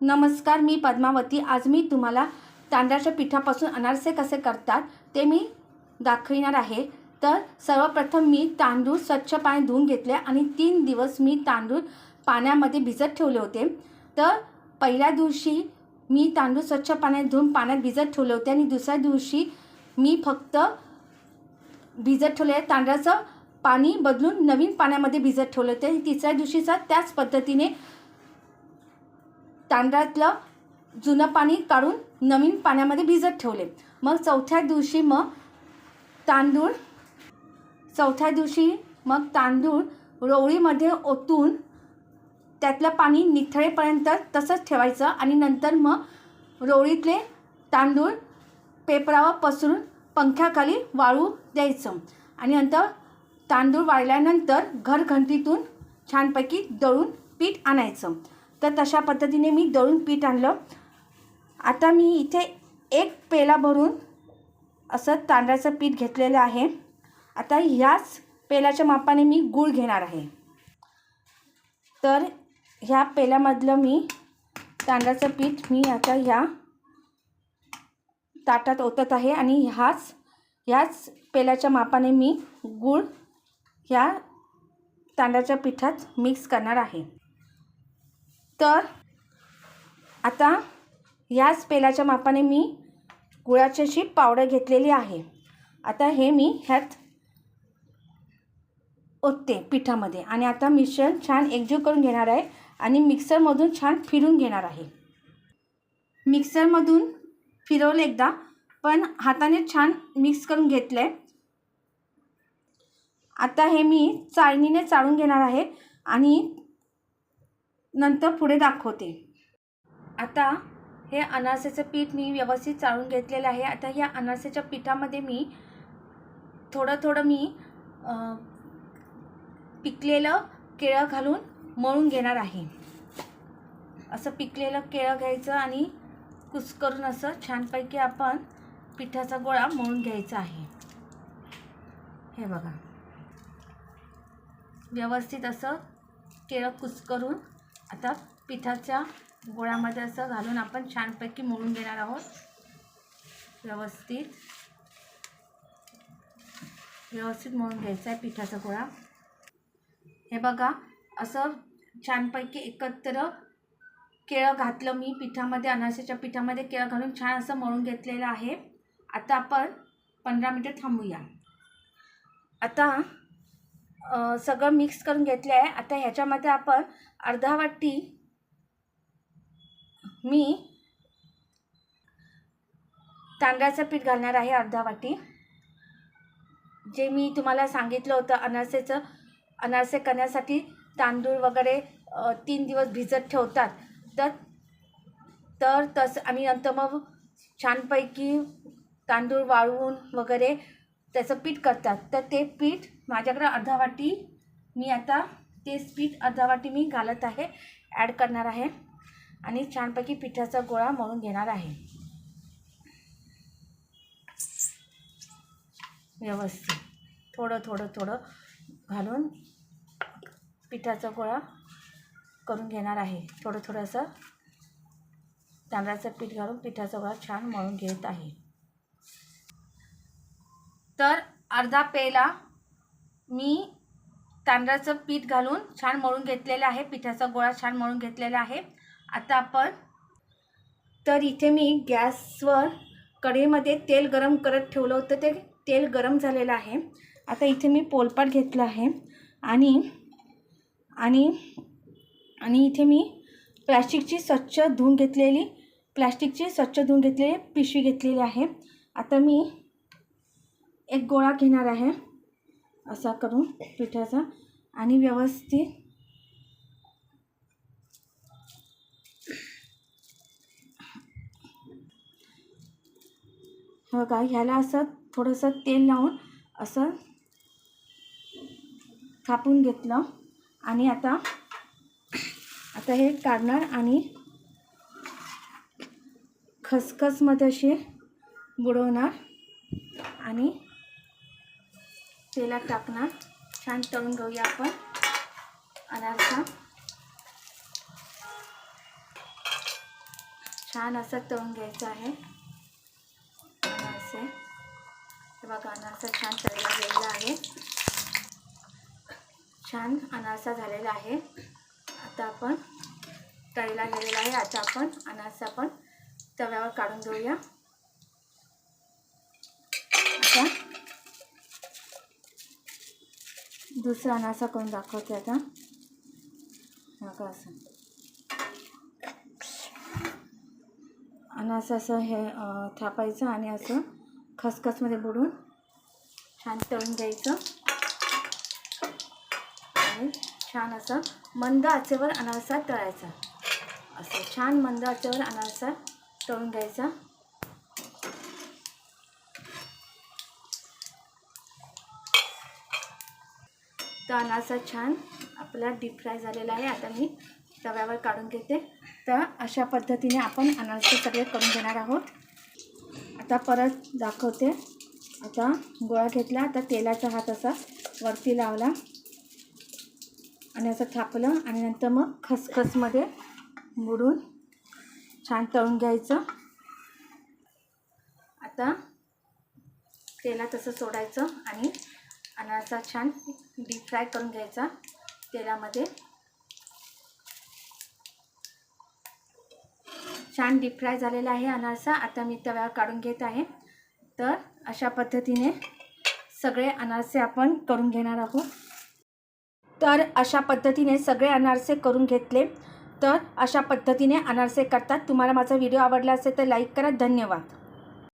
नमस्कार मी पद्मावती. आज मी तुम्हाला तांदळाच्या पिठापासून अनारसे कसे करतात ते मी दाखविणार आहे. तर सर्वप्रथम मी तांदूळ स्वच्छ पाणी धुवून घेतले आणि तीन दिवस मी तांदूळ पाण्यामध्ये भिजत ठेवले होते. तर पहिल्या दिवशी मी तांदूळ स्वच्छ पाण्यात धुवून पाण्यात भिजत ठेवले होते आणि दुसऱ्या दिवशी मी फक्त भिजत ठेवले. तांदळाचं पाणी बदलून नवीन पाण्यामध्ये भिजत ठेवले होते आणि तिसऱ्या दिवशीचा त्याच पद्धतीने तांदळातलं जुनं पाणी काढून नवीन पाण्यामध्ये भिजत ठेवले. मग चौथ्या दिवशी मग तांदूळ चौथ्या दिवशी मग तांदूळ रोवळीमध्ये ओतून त्यातलं पाणी निथळेपर्यंत तसंच ठेवायचं आणि नंतर मग रोवळीतले तांदूळ पेपरावर पसरून पंख्याखाली वाळू द्यायचं. आणि नंतर तांदूळ वाळल्यानंतर घरघंटीतून छानपैकी दळून पीठ आणायचं. तर तशा पद्धतीने मी दळून पीठ आणलं. आता मी इथे एक पेला भरून असं तांदळाचं पीठ घेतलेलं आहे. आता ह्याच पेलाच्या मापाने मी गूळ घेणार आहे. तर ह्या पेल्यामधलं मी तांदळाचं पीठ मी आता ह्या ताटात ओतत आहे आणि ह्याच ह्याच पेल्याच्या मापाने मी गूळ ह्या तांदळाच्या पिठात मिक्स करणार आहे. तर आता ह्याच पेलाच्या मापाने मी गुळाची अशी पावडर घेतलेली आहे. आता हे मी ह्यात ओतते पिठामध्ये. आणि आता मिश्रण छान एकजीव करून घेणार आहे आणि मिक्सरमधून छान फिरून घेणार आहे. मिक्सरमधून फिरवलं एकदा पण हाताने छान मिक्स करून घेतलं आहे आता हे मी चाळणीने चाळून घेणार आहे आणि नंतर पुढे दाखवते. आता हे अनारसेचं पीठ मी व्यवस्थित चाळून घेतलेलं आहे. आता ह्या अनारसेच्या पिठामध्ये मी थोडं थोडं मी पिकलेलं केळं घालून मळून घेणार आहे. असं पिकलेलं केळं घ्यायचं आणि कुस्करून असं छानपैकी आपण पिठाचा गोळा मळून घ्यायचा आहे. हे बघा. व्यवस्थित असं केळं कुस्करून आता पिठाच्या गोळ्यामध्ये असं घालून आपण छानपैकी मळून घेणार आहोत. व्यवस्थित. व्यवस्थित मळून घ्यायचा आहे पिठाचा गोळा. हे बघा असं छानपैकी एकत्र केळं घातलं मी पिठामध्ये अनारसेच्या पिठामध्ये केळं घालून छान असं मळून घेतलेलं आहे. आता आपण पंधरा मिनटं थांबूया. आता सगळं मिक्स करून घेतलं आहे. आता ह्याच्यामध्ये आपण अर्धा वाटी मी तांदळाचं पीठ घालणार आहे अर्धा वाटी. जे मी तुम्हाला सांगितलं होतं अनारसेचं अनारसे करण्यासाठी तांदूळ वगैरे तीन दिवस भिजत ठेवतात. तर तर तसं आणि नंतर मग छानपैकी तांदूळ वाळवून वगैरे त्याचं पीठ करतात. तर ते पीठ माझ्याकडे अर्धा वाटी मी आता तेच पीठ अर्धा वाटी मी घालत आहे ॲड करणार आहे. आणि छानपैकी पिठाचा गोळा मळून घेणार आहे. व्यवस्थित. थोडं थोडं थोडं घालून पिठाचा गोळा करून घेणार आहे. थोडं थोडंसं तांदळाचं पीठ घालून पिठाचा गोळा छान मळून घेत आहे. तर अर्धा पेला मी तांदळाचं पीठ घालून छान मळून घेतलेलं आहे. पिठाचा गोळा छान मळून घेतलेला आहे. आता आपण तर इथे मी गॅसवर कढईमध्ये तेल गरम करत ठेवलं होतं. ते तेल गरम झालेलं आहे. आता इथे मी पोलपाट घेतलं आहे. आणि आणि आणि इथे मी प्लॅस्टिकची स्वच्छ धुवून घेतलेली प्लॅस्टिकची स्वच्छ धुवून घेतलेली पिशवी घेतलेली आहे. आता मी एक गोळा घेणार आहे. असा करून पिठाचा. आणि व्यवस्थित हो का ह्याला असं थोडंसं तेल लावून असं थापून घेतलं. आणि आता आता हे काढणार आणि खसखसमध्ये असे बुडवणार. आणि तेलात टाकणार. छान तळून घेऊया आपण. अनारसा. छान असं तळून घ्यायचं आहे. अनारसे. बघा अनारसा छान तळला गेलेला आहे. छान अनारसा झालेला आहे. आता आपण तळला गेलेला आहे. आता आपण अनारसा पण तव्यावर काढून घेऊया. आता दुसरा अनासा करून दाखवते आता. नका असं. अनास असं हे थापायचं आणि असं खसखसमध्ये बुडून छान तळून घ्यायचं. आणि छान असं मंद आचेवर अनारसा तळायचा. असं छान मंद आचेवर अनारसा तळून घ्यायचा. तर अनारसा छान आपला डीप फ्राय झालेला आहे. आता मी तव्यावर काढून घेते. तर अशा पद्धतीने आपण अनारसे सगळे करून घेणार आहोत. आता परत दाखवते. आता गोळा घेतला. आता तेलाचा हात असा वरती लावला. आणि असं थापलं. आणि नंतर मग खसखसमध्ये बुडून छान तळून घ्यायचं. आता तेलात असं सोडायचं. आणि अनारसा छान डीप फ्राय करून घ्यायचा तेलामध्ये. छान डीप फ्राय झालेला आहे अनारसा. आता मी तव्यावर काढून घेत आहे. तर अशा पद्धतीने सगळे अनारसे आपण करून घेणार आहोत. तर अशा पद्धतीने सगळे अनारसे करून घेतले. तर अशा पद्धतीने अनारसे करतात. तुम्हाला माझा व्हिडिओ आवडला असेल तर लाईक करा. धन्यवाद.